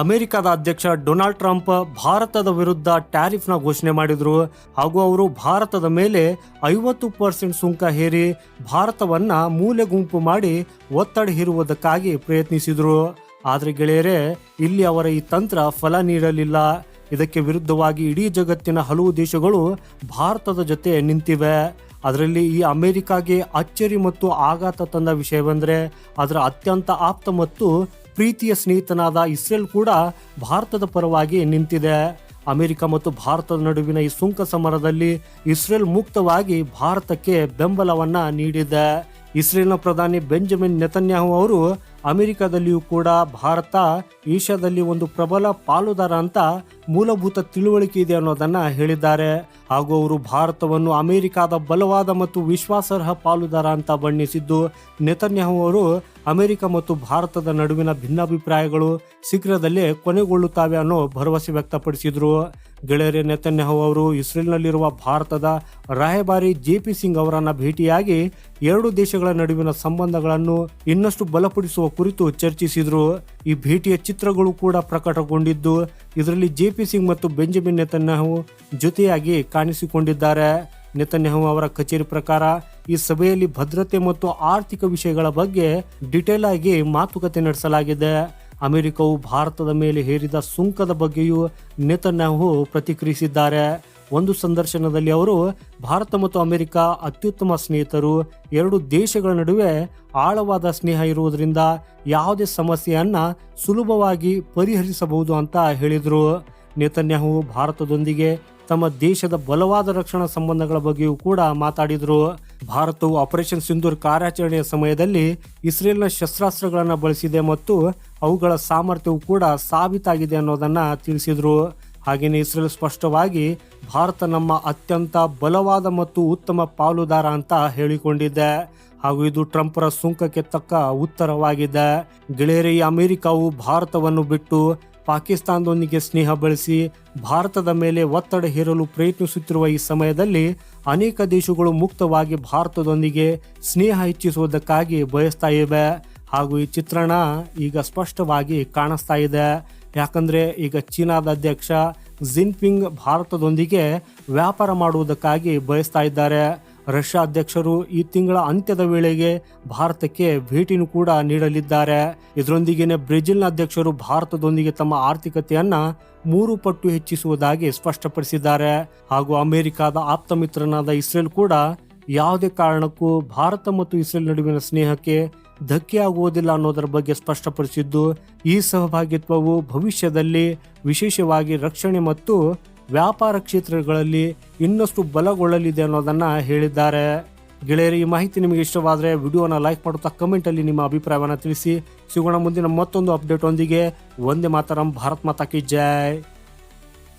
ಅಮೆರಿಕದ ಅಧ್ಯಕ್ಷ Donald Trump ಭಾರತದ ವಿರುದ್ಧ ಟ್ಯಾರಿಫ್ನ ಘೋಷಣೆ ಮಾಡಿದ್ರು. ಹಾಗೂ ಅವರು ಭಾರತದ ಮೇಲೆ ಐವತ್ತು ಪರ್ಸೆಂಟ್ ಸುಂಕ ಹೇರಿ ಭಾರತವನ್ನ ಮೂಲೆ ಗುಂಪು ಮಾಡಿ ಒತ್ತಡ ಹೇರುವುದಕ್ಕಾಗಿ ಪ್ರಯತ್ನಿಸಿದರು. ಆದರೆ ಗೆಳೆಯರೇ, ಇಲ್ಲಿ ಅವರ ಈ ತಂತ್ರ ಫಲ ನೀಡಲಿಲ್ಲ. ಇದಕ್ಕೆ ವಿರುದ್ಧವಾಗಿ ಇಡೀ ಜಗತ್ತಿನ ಹಲವು ದೇಶಗಳು ಭಾರತದ ಜೊತೆ ನಿಂತಿವೆ. ಅದರಲ್ಲಿ ಈ ಅಮೆರಿಕಾಗೆ ಅಚ್ಚರಿ ಮತ್ತು ಆಘಾತ ತಂದ ವಿಷಯವೆಂದರೆ, ಅದರ ಅತ್ಯಂತ ಆಪ್ತ ಮತ್ತು ಪ್ರೀತಿಯ ಸ್ನೇಹಿತನಾದ ಇಸ್ರೇಲ್ ಕೂಡ ಭಾರತದ ಪರವಾಗಿ ನಿಂತಿದೆ. ಅಮೆರಿಕ ಮತ್ತು ಭಾರತದ ನಡುವಿನ ಈ ಸುಂಕ ಸಮರದಲ್ಲಿ ಇಸ್ರೇಲ್ ಮುಕ್ತವಾಗಿ ಭಾರತಕ್ಕೆ ಬೆಂಬಲವನ್ನ ನೀಡಿದೆ. ಇಸ್ರೇಲ್ನ ಪ್ರಧಾನಿ ಬೆಂಜಮಿನ್ ನೆತನ್ಯಾಹು ಅವರು ಅಮೆರಿಕದಲ್ಲಿಯೂ ಕೂಡ ಭಾರತ ಏಷ್ಯಾದಲ್ಲಿ ಒಂದು ಪ್ರಬಲ ಪಾಲುದಾರ ಅಂತ ಮೂಲಭೂತ ತಿಳುವಳಿಕೆ ಇದೆ ಅನ್ನೋದನ್ನ ಹೇಳಿದ್ದಾರೆ. ಹಾಗೂ ಅವರು ಭಾರತವನ್ನು ಅಮೆರಿಕದ ಬಲವಾದ ಮತ್ತು ವಿಶ್ವಾಸಾರ್ಹ ಪಾಲುದಾರ ಅಂತ ಬಣ್ಣಿಸಿದ್ದು, ನೆತನ್ಯಾಹು ಅವರು ಅಮೆರಿಕ ಮತ್ತು ಭಾರತದ ನಡುವಿನ ಭಿನ್ನಾಭಿಪ್ರಾಯಗಳು ಶೀಘ್ರದಲ್ಲೇ ಕೊನೆಗೊಳ್ಳುತ್ತವೆ ಅನ್ನೋ ಭರವಸೆ ವ್ಯಕ್ತಪಡಿಸಿದ್ರು. ಗೆಳೆಯರೆ ನೆತನ್ಯಾಹು ಅವರು ಇಸ್ರೇಲ್ನಲ್ಲಿರುವ ಭಾರತದ ರಾಯಭಾರಿ ಜೆ ಪಿ ಸಿಂಗ್ ಅವರನ್ನು ಭೇಟಿಯಾಗಿ ಎರಡು ದೇಶಗಳ ನಡುವಿನ ಸಂಬಂಧಗಳನ್ನು ಇನ್ನಷ್ಟು ಬಲಪಡಿಸುವ ಕುರಿತು ಚರ್ಚಿಸಿದರು. ಈ ಭೇಟಿಯ ಚಿತ್ರಗಳು ಕೂಡ ಪ್ರಕಟಗೊಂಡಿದ್ದು, ಇದರಲ್ಲಿ ಜೆ ಪಿ ಸಿಂಗ್ ಮತ್ತು ಬೆಂಜಮಿನ್ ನೆತನ್ಯಾಹು ಜೊತೆಯಾಗಿ ಕಾಣಿಸಿಕೊಂಡಿದ್ದಾರೆ. ನೆತನ್ಯಾಹು ಅವರ ಕಚೇರಿ ಪ್ರಕಾರ ಈ ಸಭೆಯಲ್ಲಿ ಭದ್ರತೆ ಮತ್ತು ಆರ್ಥಿಕ ವಿಷಯಗಳ ಬಗ್ಗೆ ಡಿಟೇಲ್ ಆಗಿ ಮಾತುಕತೆ ನಡೆಸಲಾಗಿದೆ. ಅಮೆರಿಕವು ಭಾರತದ ಮೇಲೆ ಹೇರಿದ ಸುಂಕದ ಬಗ್ಗೆಯೂ ನೇತನ್ಯಾಹು ಪ್ರತಿಕ್ರಿಯಿಸಿದ್ದಾರೆ. ಒಂದು ಸಂದರ್ಶನದಲ್ಲಿ ಅವರು, ಭಾರತ ಮತ್ತು ಅಮೆರಿಕ ಅತ್ಯುತ್ತಮ ಸ್ನೇಹಿತರು, ಎರಡು ದೇಶಗಳ ನಡುವೆ ಆಳವಾದ ಸ್ನೇಹ ಇರುವುದರಿಂದ ಯಾವುದೇ ಸಮಸ್ಯೆಯನ್ನು ಸುಲಭವಾಗಿ ಪರಿಹರಿಸಬಹುದು ಅಂತ ಹೇಳಿದರು. ನೇತನ್ಯಾಹು ಭಾರತದೊಂದಿಗೆ ತಮ್ಮ ದೇಶದ ಬಲವಾದ ರಕ್ಷಣಾ ಸಂಬಂಧಗಳ ಬಗ್ಗೆಯೂ ಕೂಡ ಮಾತಾಡಿದರು. ಭಾರತವು ಆಪರೇಷನ್ ಸಿಂಧೂರ್ ಕಾರ್ಯಾಚರಣೆಯ ಸಮಯದಲ್ಲಿ ಇಸ್ರೇಲ್ನ ಶಸ್ತ್ರಾಸ್ತ್ರಗಳನ್ನು ಬಳಸಿದೆ ಮತ್ತು ಅವುಗಳ ಸಾಮರ್ಥ್ಯವು ಕೂಡ ಸಾಬೀತಾಗಿದೆ ಅನ್ನೋದನ್ನು ತಿಳಿಸಿದರು. ಹಾಗೆಯೇ ಇಸ್ರೇಲ್ ಸ್ಪಷ್ಟವಾಗಿ ಭಾರತ ನಮ್ಮ ಅತ್ಯಂತ ಬಲವಾದ ಮತ್ತು ಉತ್ತಮ ಪಾಲುದಾರ ಅಂತ ಹೇಳಿಕೊಂಡಿದೆ. ಹಾಗೂ ಇದು ಟ್ರಂಪರ ಸುಂಕಕ್ಕೆ ತಕ್ಕ ಉತ್ತರವಾಗಿದೆ. ಗೆಳೆಯರೇ ಅಮೆರಿಕವು ಭಾರತವನ್ನು ಬಿಟ್ಟು ಪಾಕಿಸ್ತಾನದೊಂದಿಗೆ ಸ್ನೇಹ ಬೆಳೆಸಿ ಭಾರತದ ಮೇಲೆ ಒತ್ತಡ ಹೇರಲು ಪ್ರಯತ್ನಿಸುತ್ತಿರುವ ಈ ಸಮಯದಲ್ಲಿ ಅನೇಕ ದೇಶಗಳು ಮುಕ್ತವಾಗಿ ಭಾರತದೊಂದಿಗೆ ಸ್ನೇಹ ಹೆಚ್ಚಿಸುವುದಕ್ಕಾಗಿ ಬಯಸ್ತಾ ಇವೆ. ಹಾಗೂ ಈ ಚಿತ್ರಣ ಈಗ ಸ್ಪಷ್ಟವಾಗಿ ಕಾಣಿಸ್ತಾ ಇದೆ. ಯಾಕಂದ್ರೆ ಈಗ ಚೀನಾದ ಅಧ್ಯಕ್ಷ ಜಿನ್ಪಿಂಗ್ ಭಾರತದೊಂದಿಗೆ ವ್ಯಾಪಾರ ಮಾಡುವುದಕ್ಕಾಗಿ ಬಯಸ್ತಾ ಇದ್ದಾರೆ. ರಷ್ಯಾ ಅಧ್ಯಕ್ಷರು ಈ ತಿಂಗಳ ಅಂತ್ಯದ ವೇಳೆಗೆ ಭಾರತಕ್ಕೆ ಭೇಟಿನೂ ಕೂಡ ನೀಡಲಿದ್ದಾರೆ. ಇದರೊಂದಿಗೆ ಬ್ರೆಜಿಲ್ನ ಅಧ್ಯಕ್ಷರು ಭಾರತದೊಂದಿಗೆ ತಮ್ಮ ಆರ್ಥಿಕತೆಯನ್ನ ಮೂರು ಪಟ್ಟು ಹೆಚ್ಚಿಸುವುದಾಗಿ ಸ್ಪಷ್ಟಪಡಿಸಿದ್ದಾರೆ. ಹಾಗೂ ಅಮೆರಿಕದ ಆಪ್ತ ಮಿತ್ರನಾದ ಇಸ್ರೇಲ್ ಕೂಡ ಯಾವುದೇ ಕಾರಣಕ್ಕೂ ಭಾರತ ಮತ್ತು ಇಸ್ರೇಲ್ ನಡುವಿನ ಸ್ನೇಹಕ್ಕೆ ಧಕ್ಕೆ ಆಗುವುದಿಲ್ಲ ಅನ್ನೋದರ ಬಗ್ಗೆ ಸ್ಪಷ್ಟಪಡಿಸಿದ್ದು, ಈ ಸಹಭಾಗಿತ್ವವು ಭವಿಷ್ಯದಲ್ಲಿ ವಿಶೇಷವಾಗಿ ರಕ್ಷಣೆ ಮತ್ತು ವ್ಯಾಪಾರ ಕ್ಷೇತ್ರಗಳಲ್ಲಿ ಇನ್ನಷ್ಟು ಬಲಗೊಳ್ಳಲಿದೆ ಅನ್ನೋದನ್ನ ಹೇಳಿದ್ದಾರೆ. ಗೆಳೆಯರು, ಈ ಮಾಹಿತಿ ನಿಮಗೆ ಇಷ್ಟವಾದರೆ ವಿಡಿಯೋನ ಲೈಕ್ ಮಾಡುತ್ತಾ ಕಮೆಂಟಲ್ಲಿ ನಿಮ್ಮ ಅಭಿಪ್ರಾಯವನ್ನು ತಿಳಿಸಿ. ಸಿಗೋಣ ಮುಂದಿನ ಮತ್ತೊಂದು ಅಪ್ಡೇಟ್ ಒಂದಿಗೆ. ಒಂದೇ ಮಾತರಂ, ಭಾರತ್ ಮಾತಾ ಕಿ ಜೈ.